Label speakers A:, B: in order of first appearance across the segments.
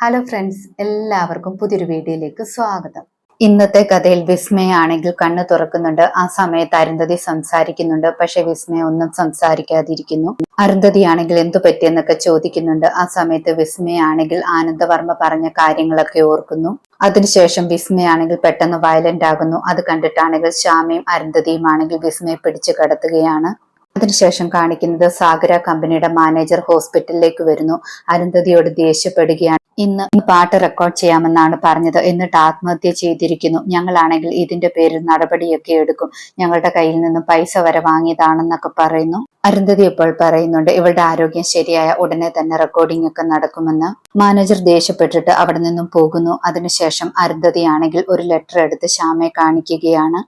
A: Hello friends എല്ലാവർക്കും പുതിയൊരു വീഡിയോയിലേക്ക് സ്വാഗതം. ഇന്നത്തെ കഥയിൽ വിസ്മയാണെങ്കിൽ കണ്ണു തുറക്കുന്നുണ്ട്. ആ സമയത്ത് അരുന്ധതി സംസാരിക്കുന്നുണ്ട്. പക്ഷെ വിസ്മയ ഒന്നും സംസാരിക്കാതിരിക്കുന്നു. അരുന്ധതിയാണെങ്കിൽ എന്തു പറ്റിയെന്നൊക്കെ ചോദിക്കുന്നുണ്ട്. ആ സമയത്ത് വിസ്മയാണെങ്കിൽ ആനന്ദവർമ്മ പറഞ്ഞ കാര്യങ്ങളൊക്കെ ഓർക്കുന്നു. അതിനുശേഷം വിസ്മയാണെങ്കിൽ പെട്ടെന്ന് വയലന്റ് ആകുന്നു. അത് കണ്ടിട്ടാണെങ്കിൽ ശ്യാമയും അരുന്ധതിയും ആണെങ്കിൽ വിസ്മയെ പിടിച്ചു കടത്തുകയാണ്. അതിനുശേഷം കാണിക്കുന്നത് സാഗര കമ്പനിയുടെ മാനേജർ ഹോസ്പിറ്റലിലേക്ക് വരുന്നു. അരുന്ധതിയോട് ദേഷ്യപ്പെടുകയാണ്. ഇന്ന് പാട്ട് റെക്കോർഡ് ചെയ്യാമെന്നാണ് പറഞ്ഞത്. എന്നിട്ട് ആത്മഹത്യ ചെയ്തിരിക്കുന്നു. ഞങ്ങളാണെങ്കിൽ ഇതിന്റെ പേരിൽ നടപടിയൊക്കെ എടുക്കും. ഞങ്ങളുടെ കയ്യിൽ നിന്ന് പൈസ വരെ വാങ്ങിയതാണെന്നൊക്കെ പറയുന്നു. അരുന്ധതി ഇപ്പോൾ പറയുന്നുണ്ട് ഇവളുടെ ആരോഗ്യം ശരിയായ ഉടനെ തന്നെ റെക്കോർഡിംഗ് ഒക്കെ നടക്കുമെന്ന്. മാനേജർ ദേഷ്യപ്പെട്ടിട്ട് അവിടെ നിന്നും പോകുന്നു. അതിനുശേഷം അരുന്ധതി ആണെങ്കിൽ ഒരു ലെറ്റർ എടുത്ത് ശ്യാമയെ കാണിക്കുകയാണ്.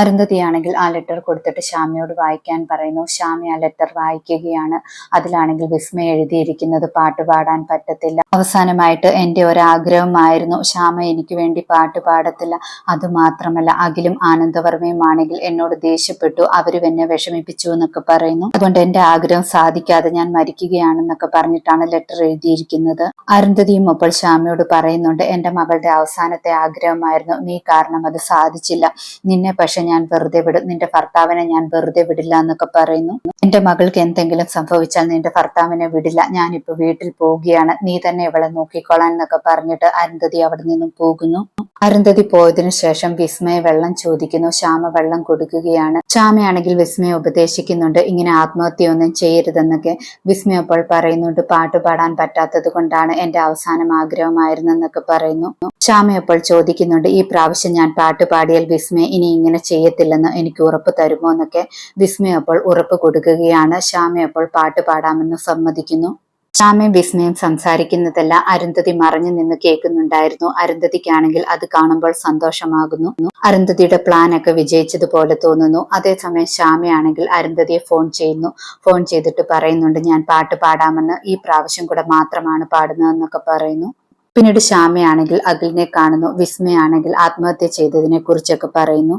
A: അരുന്ധതിയാണെങ്കിൽ ആ ലെറ്റർ കൊടുത്തിട്ട് ശ്യാമയോട് വായിക്കാൻ പറയുന്നു. ശ്യാമി ആ ലെറ്റർ വായിക്കുകയാണ്. അതിലാണെങ്കിൽ വിസ്മയ എഴുതിയിരിക്കുന്നത് പാട്ട് പാടാൻ പറ്റത്തില്ല. അവസാനമായിട്ട് എന്റെ ഒരാഗ്രഹമായിരുന്നു. ശ്യാമ എനിക്ക് വേണ്ടി പാട്ട് പാടത്തില്ല. അതുമാത്രമല്ല അഖിലും ആനന്ദവർമ്മയും ആണെങ്കിൽ എന്നോട് ദേഷ്യപ്പെട്ടു. അവരും എന്നെ വിഷമിപ്പിച്ചു എന്നൊക്കെ പറയുന്നു. അതുകൊണ്ട് എന്റെ ആഗ്രഹം സാധിക്കാതെ ഞാൻ മരിക്കുകയാണെന്നൊക്കെ പറഞ്ഞിട്ടാണ് ലെറ്റർ എഴുതിയിരിക്കുന്നത്. അരുന്ധതിയും അപ്പോൾ ശ്യാമയോട് പറയുന്നുണ്ട് എന്റെ മകളുടെ അവസാനത്തെ ആഗ്രഹമായിരുന്നു. നീ കാരണം അത് സാധിച്ചില്ല. നിന്നെ പക്ഷെ ഞാൻ വെറുതെ വിടും. നിന്റെ ഭർത്താവിനെ ഞാൻ വെറുതെ വിടില്ല എന്നൊക്കെ പറയുന്നു. എന്റെ മകൾക്ക് എന്തെങ്കിലും സംഭവിച്ചാൽ നിന്റെ ഭർത്താവിനെ വിടില്ല. ഞാനിപ്പോ വീട്ടിൽ പോവുകയാണ്. നീ തന്നെ ഇവളെ നോക്കിക്കോളാൻ എന്നൊക്കെ പറഞ്ഞിട്ട് അരുന്ധതി അവിടെ നിന്നും പോകുന്നു. അരുന്ധതി പോയതിനു ശേഷം വിസ്മയ വെള്ളം ചോദിക്കുന്നു. ശ്യാമ വെള്ളം കൊടുക്കുകയാണ്. ശ്യാമയാണെങ്കിൽ വിസ്മയ ഉപദേശിക്കുന്നുണ്ട്. ഇങ്ങനെ ആത്മഹത്യയൊന്നും ചെയ്യരുതെന്നൊക്കെ വിസ്മയ അപ്പോൾ പറയുന്നുണ്ട്. പാട്ട് പാടാൻ പറ്റാത്തത് കൊണ്ടാണ് എന്റെ അവസാനം ആഗ്രഹമായിരുന്നെന്നൊക്കെ പറയുന്നു. ശ്യാമ അപ്പോൾ ചോദിക്കുന്നുണ്ട്. ഈ പ്രാവശ്യം ഞാൻ പാട്ട് പാടിയാൽ വിസ്മയ ഇനി ഇങ്ങനെ ചെയ്യത്തില്ലെന്ന് എനിക്ക് ഉറപ്പ് തരുമോ എന്നൊക്കെ വിസ്മയ അപ്പോൾ ഉറപ്പ് കൊടുക്കുകയാണ്. ശ്യാമ അപ്പോൾ പാട്ട് പാടാമെന്ന് സമ്മതിക്കുന്നു. ശ്യാമയും വിസ്മയും സംസാരിക്കുന്നതല്ല അരുന്ധതി മറഞ്ഞു നിന്ന് കേൾക്കുന്നുണ്ടായിരുന്നു. അരുന്ധതിക്കാണെങ്കിൽ അത് കാണുമ്പോൾ സന്തോഷമാകുന്നു. അരുന്ധതിയുടെ പ്ലാൻ ഒക്കെ വിജയിച്ചതുപോലെ തോന്നുന്നു. അതേസമയം ശ്യാമയാണെങ്കിൽ അരുന്ധതിയെ ഫോൺ ചെയ്യുന്നു. ഫോൺ ചെയ്തിട്ട് പറയുന്നുണ്ട് ഞാൻ പാട്ട് പാടാമെന്ന്. ഈ പ്രാവശ്യം കൂടെ മാത്രമാണ് പാടുന്നതെന്നൊക്കെ പറയുന്നു. പിന്നീട് ശ്യാമയാണെങ്കിൽ അഖിലിനെ കാണുന്നു. വിസ്മയാണെങ്കിൽ ആത്മഹത്യ ചെയ്തതിനെ കുറിച്ചൊക്കെ പറയുന്നു.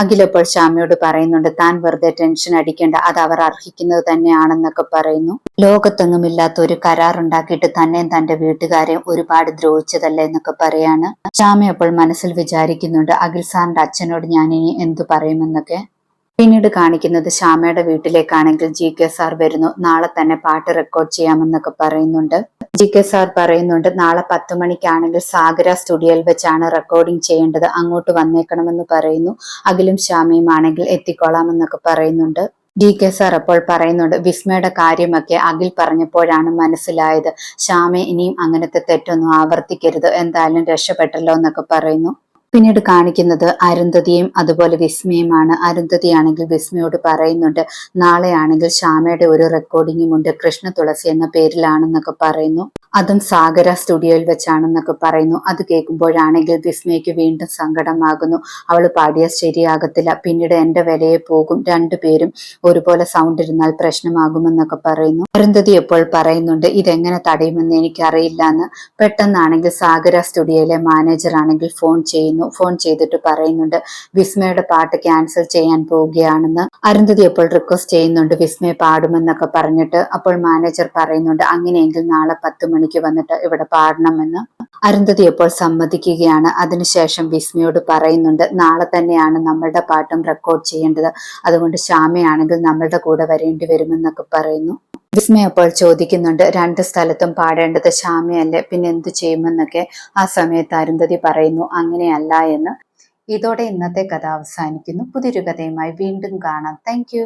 A: അഖിലപ്പോൾ ശ്യാമയോട് പറയുന്നുണ്ട് താൻ വെറുതെ ടെൻഷൻ അടിക്കേണ്ട അത് അവർ അർഹിക്കുന്നത് തന്നെയാണെന്നൊക്കെ പറയുന്നു. ലോകത്തൊന്നുമില്ലാത്ത ഒരു കരാർ ഉണ്ടാക്കിയിട്ട് തന്നെയും തന്റെ വീട്ടുകാരെയും ഒരുപാട് ദ്രോഹിച്ചതല്ലേ എന്നൊക്കെ പറയാണ്. ശ്യാമ അപ്പോൾ മനസ്സിൽ വിചാരിക്കുന്നുണ്ട് അഖിൽ സാറിന്റെ അച്ഛനോട് ഞാൻ ഇനി എന്തു പറയുമെന്നൊക്കെ. പിന്നീട് കാണിക്കുന്നത് ശ്യാമയുടെ വീട്ടിലേക്കാണെങ്കിൽ ജി കെ സാർ വരുന്നു നാളെ തന്നെ പാട്ട് റെക്കോർഡ് ചെയ്യാമെന്നൊക്കെ പറയുന്നുണ്ട്. ജി കെ സാർ പറയുന്നുണ്ട് നാളെ പത്ത് മണിക്കാണെങ്കിൽ സാഗര സ്റ്റുഡിയോയിൽ വെച്ചാണ് റെക്കോർഡിംഗ് ചെയ്യേണ്ടത്. അങ്ങോട്ട് വന്നേക്കണമെന്ന് പറയുന്നു. അഖിലും ശ്യാമയും ആണെങ്കിൽ എത്തിക്കോളാമെന്നൊക്കെ പറയുന്നുണ്ട്. ഡി കെ സാർ അപ്പോൾ പറയുന്നുണ്ട് വിസ്മയുടെ കാര്യമൊക്കെ അഖിൽ പറഞ്ഞപ്പോഴാണ് മനസ്സിലായത്. ശ്യാമ ഇനിയും അങ്ങനത്തെ തെറ്റൊന്നും ആവർത്തിക്കരുത്. എന്തായാലും രക്ഷപ്പെട്ടല്ലോ എന്നൊക്കെ പറയുന്നു. പിന്നീട് കാണിക്കുന്നത് അരുന്ധതിയും അതുപോലെ വിസ്മയുമാണ്. അരുന്ധതിയാണെങ്കിൽ വിസ്മയോട് പറയുന്നുണ്ട് നാളെയാണെങ്കിൽ ശ്യാമയുടെ ഒരു റെക്കോർഡിങ്ങും ഉണ്ട് കൃഷ്ണ തുളസി എന്ന പേരിലാണെന്നൊക്കെ പറയുന്നു. അതും സാഗര സ്റ്റുഡിയോയിൽ വെച്ചാണെന്നൊക്കെ പറയുന്നു. അത് കേൾക്കുമ്പോഴാണെങ്കിൽ വിസ്മയ്ക്ക് വീണ്ടും സങ്കടമാകുന്നു. അവൾ പാടിയാൽ ശരിയാകത്തില്ല. പിന്നീട് എന്റെ വിലയെ പോകും. രണ്ടുപേരും ഒരുപോലെ സൗണ്ട് ഇരുന്നാൽ പ്രശ്നമാകുമെന്നൊക്കെ പറയുന്നു. അരുന്ധതി എപ്പോൾ പറയുന്നുണ്ട് ഇതെങ്ങനെ തടയുമെന്ന് എനിക്കറിയില്ല എന്ന് പെട്ടെന്നാണെങ്കിൽ സാഗര സ്റ്റുഡിയോയിലെ മാനേജർ ആണെങ്കിൽ ഫോൺ ചെയ്യുന്നു. ഫോൺ ചെയ്തിട്ട് പറയുന്നുണ്ട് വിസ്മയുടെ പാട്ട് ക്യാൻസൽ ചെയ്യാൻ പോവുകയാണെന്ന്. അരുന്ധതി അപ്പോൾ റിക്വസ്റ്റ് ചെയ്യുന്നുണ്ട് വിസ്മയ പാടുമെന്നൊക്കെ പറഞ്ഞിട്ട്. അപ്പോൾ മാനേജർ പറയുന്നുണ്ട് അങ്ങനെയെങ്കിൽ നാളെ പത്ത് മണിക്ക് വന്നിട്ട് ഇവിടെ പാടണമെന്ന്. അരുന്ധതി സമ്മതിക്കുകയാണ്. അതിനുശേഷം വിസ്മയോട് പറയുന്നുണ്ട് നാളെ തന്നെയാണ് നമ്മളുടെ പാട്ടും റെക്കോർഡ് ചെയ്യേണ്ടത്. അതുകൊണ്ട് ശ്യാമയാണെങ്കിൽ നമ്മളുടെ കൂടെ വരേണ്ടി വരുമെന്നൊക്കെ പറയുന്നു. വിസ്മയ അപ്പോൾ ചോദിക്കുന്നുണ്ട് രണ്ട് സ്ഥലത്തും പാടേണ്ടത് ശ്യാമയല്ലേ? പിന്നെ എന്തു ചെയ്യുമെന്നൊക്കെ. ആ സമയത്ത് അരുന്ധതി പറയുന്നു അങ്ങനെയല്ല എന്ന്. ഇതോടെ ഇന്നത്തെ കഥ അവസാനിക്കുന്നു. പുതിയൊരു കഥയുമായി വീണ്ടും കാണാം. താങ്ക്